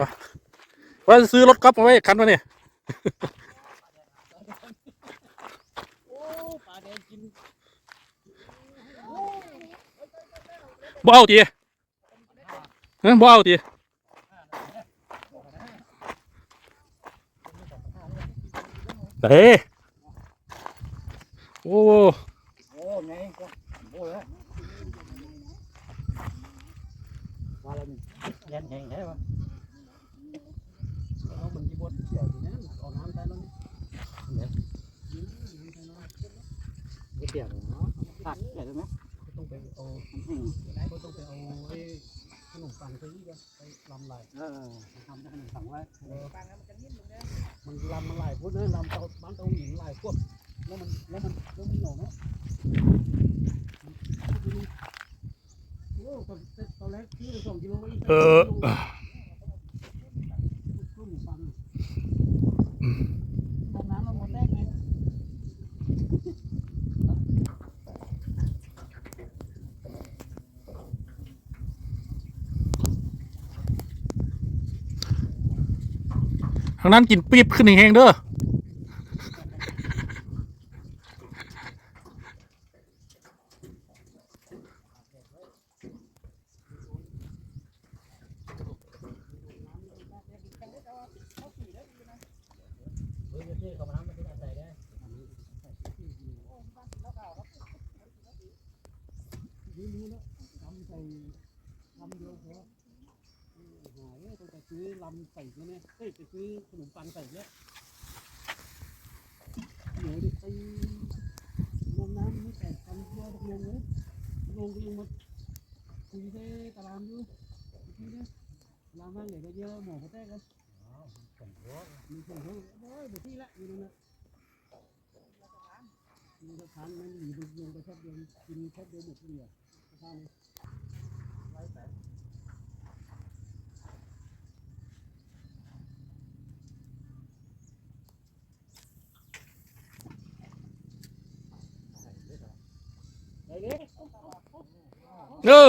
ว่าว่าซื้อรถก๊อฟมาไว้คันมาเนี่ยบ่เอาตีเฮ้ยบ่เอาตีเด้โอ้โอ้ไงก็โอ้ยว่าแล้วนี่ย่นแหงแท้ปะ ดเสียทีนี้เอาน้ำไปแล้วนี่เปียกเนาะตัดใหญ่ได้ไหมต้องไปเอาก็ต้องไปเอาไอ้ขนมปังไปยี่กันไปลำลายเออทำได้ขนมปังไว้ปังแล้วมันจะนิ่มลงนะมันลำมันลายพูดนะลำเตาบ้านเตาหญิงลายพวกแล้วมันแล้วมันแล้วมันหนองเนาะโอ้ตอนแรกที่สองกิโลเออ ขนมปังตอนน้ำเราหมดแรกไง ทางนั้นกินปี๊บขึ้นแห้งเด้อนี่นี่แล้วทำใส่ลำเดียวพอหายต้องไป ซื้อลำใส่เนี่ยเฮ้ยไปซื้อขนมปังใส่เนี่ยเดี๋ยวดิไปลงน้ำไม่แตกกันเยอะตกลงเลยลงก็ยังมาคุยได้ตารางอยู่ทีนี้ตารางว่างใหญ่ก็เยอะหมอเขาแตกกันมีคนเขาโอ้ยเดี๋ยวที่ละอยู่นั่นนะมีสะพานมันหนีไปลงไปแค่เดียวกินแค่เดียวหมดเลยสะพานเลยไว้แต่ไอ้เด็ก เออ บ้าที่ใจหัก ตารางจอดอะไรให้เห็นอะว้า ว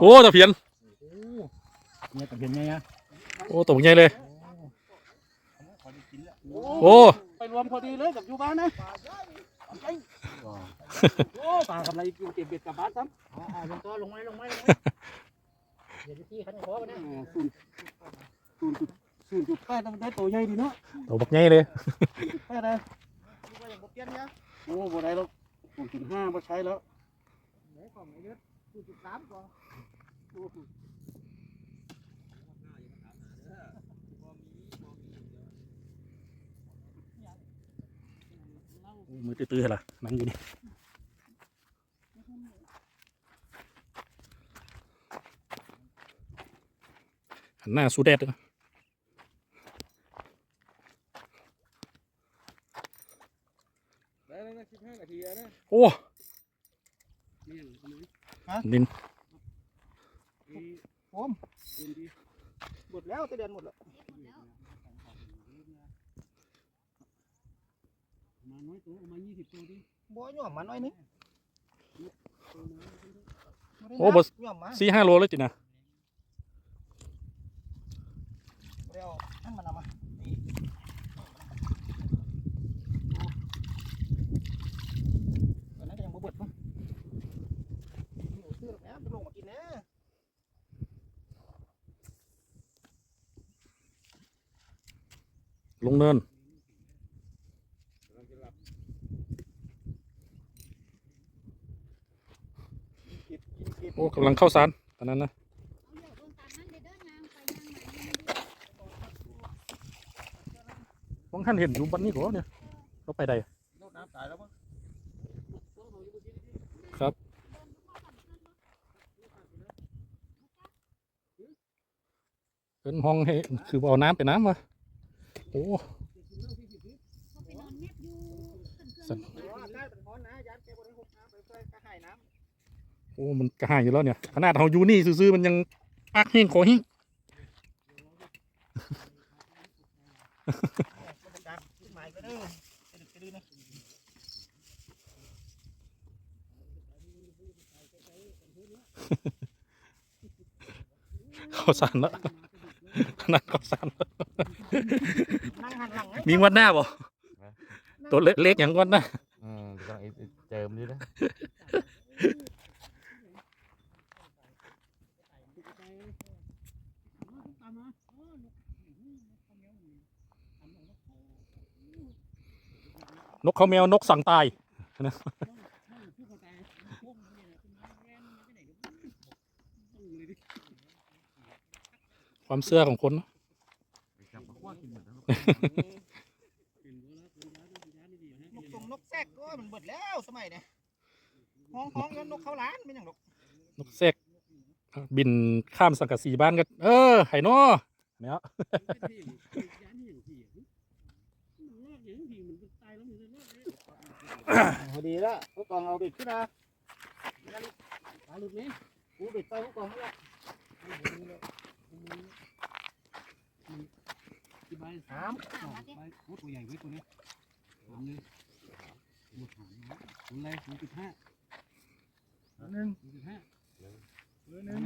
โอ้ตะเพียนเนี่ยตะเพียนไงอะโอ้ตกใหญ่เลย โอ้ ไปรวมพอดีเลยกับยูบ้านนะ โอ้ปลากำไรกินเก็บเบ็ดกลับบ้านซ้ำอ่าลงตัวลงไม้ลงไม้ลงไม้เดี๋ยวที่ขันคอไปนะศูนย์ศูนย์จุดศูนย์จุดแปดได้ตัวใหญ่ดีเนาะตกบักใหญ่เลยจุดแปดเลยโอ้บ่ได้แล้วศูนย์จุดห้ามาใช้แล้วไหนของไอ้เยอะศูนย์จุดสามก่อนมือตื้อๆล่ะนั่งอยู่นี่ หันหน้าสู้แดดเลยได้แล้วนะสิบห้านาทีแล้วนะโอ้นี่ทำไมดินผมหมดแล้วจะเดือนหมดแล้วมาน้อยตัวมายี่สิบตัวดิบ่ย่อมมาหน่อยนึงโอ้บย่อมมาสี่ห้าโลเลยจินะ เดี๋ยวท่านมันเอามานี่ตอนนั้นก็ยังบ่เบิดมั้งนี่เอาซื้อแล้วไปลงมากินนะลงเนินเก็บกินเก็บโอ้กำลังเข้าสารตอนนั้นนะ มองท่านเห็นอยู่บันนี้ก่อนเนี่ยเราไปใดโดดน้ำตายแล้วมั้งเป็นห้องให้คือเอาน้ำไปน้ำวะโอ้สัตว์เพราะว่าอากาศเป็นร้อนนะยานแกบ่ได้หุบน้ำไปเพื่อกระหายน้ำอ้มันกระหายอยู่แล้วเนี่ย ขนาดเราอยู่นี่ซื่อๆมันยังปักเฮงขอหิ้ง หมายไปเด้อจะดึกจะดื้อนะ ข้าวสารแล้วขนาดข้าวสารแล้วนั่งหันหลังไงมีงวันหน้าบ่ตัวเล็กๆอย่างงวันหน้าอืมเดี๋ยวกำลังไอ้ไอ้เจิมนี่นะนกเขาแมวนกสั่งตายนะ ความเชื่อของคนเนอะจับมาคั่วกินหมดแล้วนกตรงนกแทรกก็มันเบิดแล้วสมัยเนี่ยห้องห้องแล้วนกเขาล้านไม่อย่างดอกนกแซกบินข้ามสังกะสีบ้านกันเออไห่นอเนี่ยพอดีแล้วพวกกองเอาเบ็ดขึ้นนะปลาหลุดนี้กูเบ็ดไปพวกกองนี่แหละ ที่ใบสามใบโอ้ตัวใหญ่ไว้ตัวนี้สามเลยหมดหางนะศูนย์เลยศูนย์จุดห้าหนึ่งศูนย์จุดห้าหนึ่ง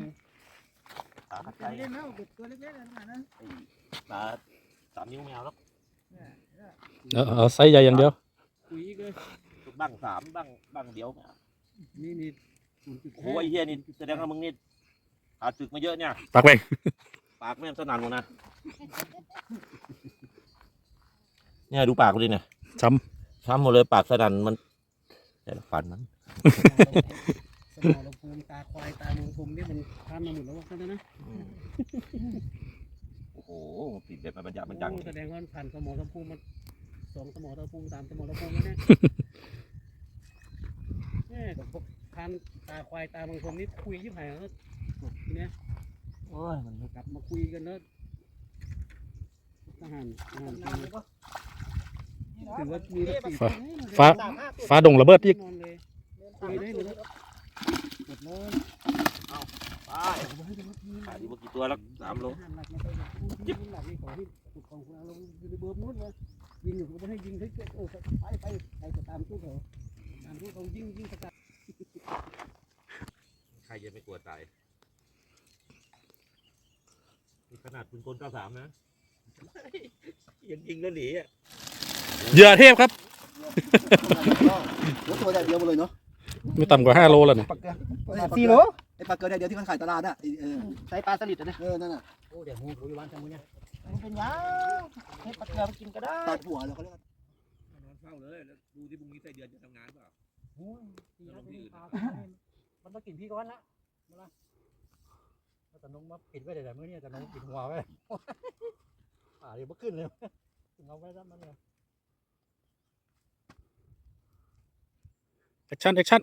ตาขัดใจเล่นแล้วเบ็ดตัวเล็กๆนั่นนะตาสามนิ้วไม่เอาแล้วเออเอาไซส์ใหญ่อย่างเดียวคุยอีกเลยบ้างสามบ้างบ้างเดียวไม่เอานี่นี่ศูนย์จุดโอ้ยไอ้เฮียนี่แสดงว่ามึงนี่ ขาดศึกมาเยอะเนี่ยปากไปปากแม่งสนั่นหมดนะ เนี่ยดูปากกูดิเนี่ยช้ช้ำหมดเลยปากสนั่นมันแต่ละฟันมัน สมองเราภูมิตาควายตามูภูมินี่มันข้ามมาหมดแล้วว่าแค่นั้นนะโอ้โหติดแบบมันบรรยาบรรจัง โอ้แสดงว่าผ่านสมองเราภูมิมันสองสมองเราภูมิสามสมองเราภูมิแล้วเนี่ยเนี่ยกับพวกผ่านตาควายตามังคมนี่คุยยิ่งหายแล้วที เนี้ยโอ้ยมันกลับมาคุยกันแล้วทหารทหารถือว่ามีสติฟ้าฟ้าดงระเบิดอีกนอนเลยคุยได้เลยหมดเลยไปขายดีมากี่ตัวแล้วสามโลยิบหลักนี่ของที่ของเราลงอยู่ในเบอร์มุดเลยยิงอยู่ก็ไม่ให้ยิงให้เออไปไปไปจะตามตู้เขาตามตู้เขายิงยิงสกัดใครจะไม่กลัวตายนี่ ขนาดปืนกล93นะ ยังยิงแล้วหนีอะเหยื่อเทพครับรถตัวใหญ่เดียวเลยเนาะไม่ต่ำกว่าห้าโลแล้วเนี่ยปลาเกลือสี่โลไอ้ปลาเกลือเดียวที่มันขายตลาดอะเออใช้ปลาสลิดนะเออนั่นน่ะโอ้เดี๋ยวงูเขาอยู่บ้านจังมึงเนี่ยมันเป็นยังให้ปลาเกลือไปกินก็ได้ตัดหัวแล้วเขาเรียกนอนเฝ้าเลยแล้วดูที่พรุ่งนี้ไส้เดือนจะทำงานเปล่ามันต้องกินพี่ก้อนละมาละ แต่น้องมาปิดไว้แต่เมื่อนี้แต่น้องปิดหัวไว้อ่าเดี๋ยวมันขึ้นเลยเอาไว้แล้วมันเนี่ยแอคชั่นแอคชั่น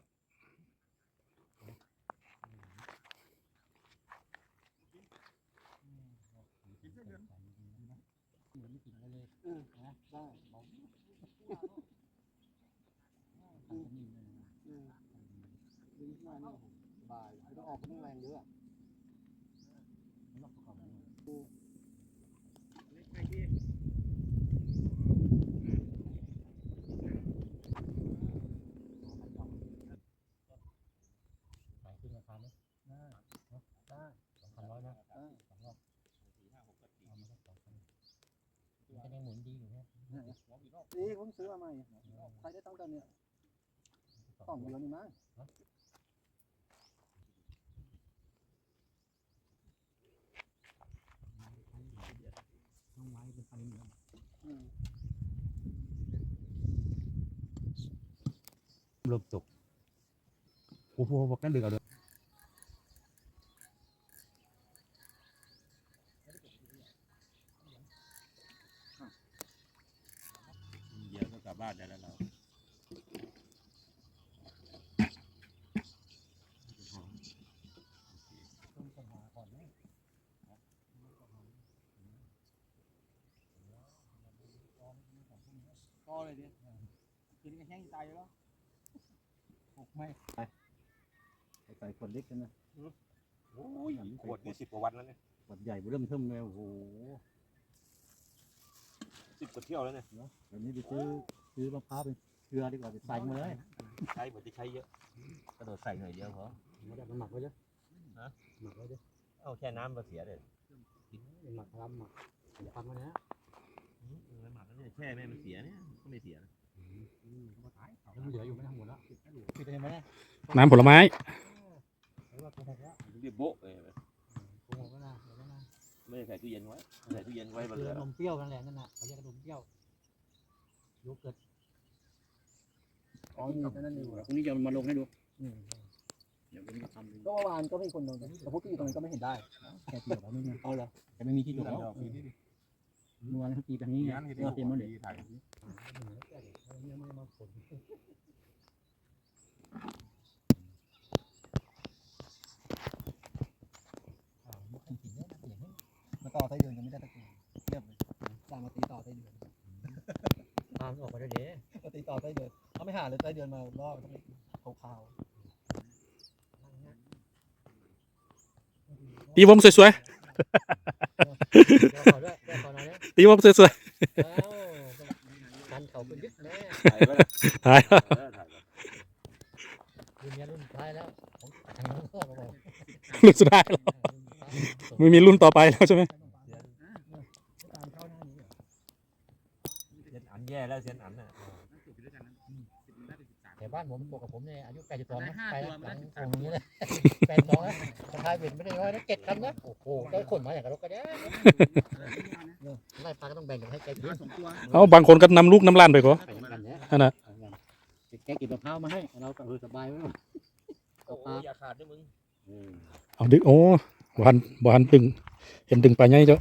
ได้บ่ายไม่ต้องออกไม่แรงเยอะูไปขึ้นราคาไหมได้ได้สองพันร้อยนะสองรอบเอามาสักสองพันมันก็ยังหมุนดีอยู่เนี่ยนี่ผมซื้อมาใหม่ใครได้ตั้งแต่เนี่ยสองเดียวนี่มั้ง อันนนเริ่มจบโอ้โหบอกนั่นเหลือเลยอะก็กลับบ้านได้แล้วเรา ต้องสหาก่อนไหม พ อเลยดิกินกันแห้งตายแล้วปลูกไม่ใส่ขวดเล็กกันนะโอ้ยขวดนี่สิบกว่าวันแล้วเนี่ยขวดใหญ่เริ่มเทิมเลยโอ้โหสิบกว่าเที่ยวแล้วเนี่ยเดี๋ยวนี้ไปซื้อซื้อมะพร้าวเป็นเกลือดีกว่าไปใส่มาเลยใช้เหมือนจะใช้เยอะกระโดดใส่หน่อยเดียวพอมาจากมันหมักไว้เยอะฮะหมักไว้เยอะเอาแค่น้ำมาเสียเลยหมักทำหมักทำมาเนี้ยหมัก แล้วเนี่ยแช่ไม่มันเสียเนี่ยก็ไม่เสียแล้วมันเหลืออยู่ไม่ทั้งหมดแล้วปิดได้ไหมเนี่ยน้ำผลไม้หรือว่าโกหกแล้วเรียบโบ๊ะเลยโกหกแล้วนะเดี๋ยวนะไม่ได้ใส่ตู้เย็นไว้ใส่ตู้เย็นไว้บนคือเรือขนมเปรี้ยวนั่นแหละนั่นน่ะเขาเรียกขนมเปรี้ยวโยเกิร์ตอ๋อนี่นั่นอยู่พรุ่งนี้จะมาลงให้ดูอืมเดี๋ยววันนี้มาทำดูก็เมื่อวานก็มีคนลงแต่พวกที่อยู่ตรงนั้นก็ไม่เห็นได้แค่ตีแบบนี้เอาเหรอแต่ไม่มีที่ตกแล้ว เมื่อวานเขาตีแบบนี้ไงเราเตรียมมาเลยยังไม่มาผลมาต่อไส้เดือนกันไม่ได้ตะกี้เรียบเลยตามมาตีต่อไส้เดือนทางออกไปได้เด้มาตีต่อไส้เดือนเขาไม่หาเลยไส้เดือนมาล่อต้องขาวตีวงสวยเดี๋ยวขอด้วย ตีวงสวยอ้าวกันเขาเป็นยึดแน่ถ่ายไว้เลยๆหายแล้วเออถ่ายไว้รุ่นนี้รุ่นท้ายแล้วของทางน้องพ่อเขาบอกรุ่นสุดท้ายแล้วไม่มีรุ่นต่อไปแล้วใช่ไหมตามเข้าหน้านี้เซียนอันแย่แล้วเซียนอันน่ะแต่บ้านผมบอกกับผมเนี่ยอายุ82นะไปหลังตรงนี้เลย82นะสะพายเบ็ดไม่ได้น้อยนะเจ็ดคันนะโอ้โหได้ขนมาอย่างกับรถกระเด้ ไล่ปลาก็ต้องแบ่งกันให้แกกินเอาบางคนก็นำลูกน้ำล้านไปก็ไปกันเนี่ยนั่นน่ะแกกินมะพร้าวมาให้เราก็เออสบายไว้โอ้ยอย่าขาดด้วยมึงเอาดึงโอ้บานบานดึง เห็นดึงปลาใหญ่เจ้า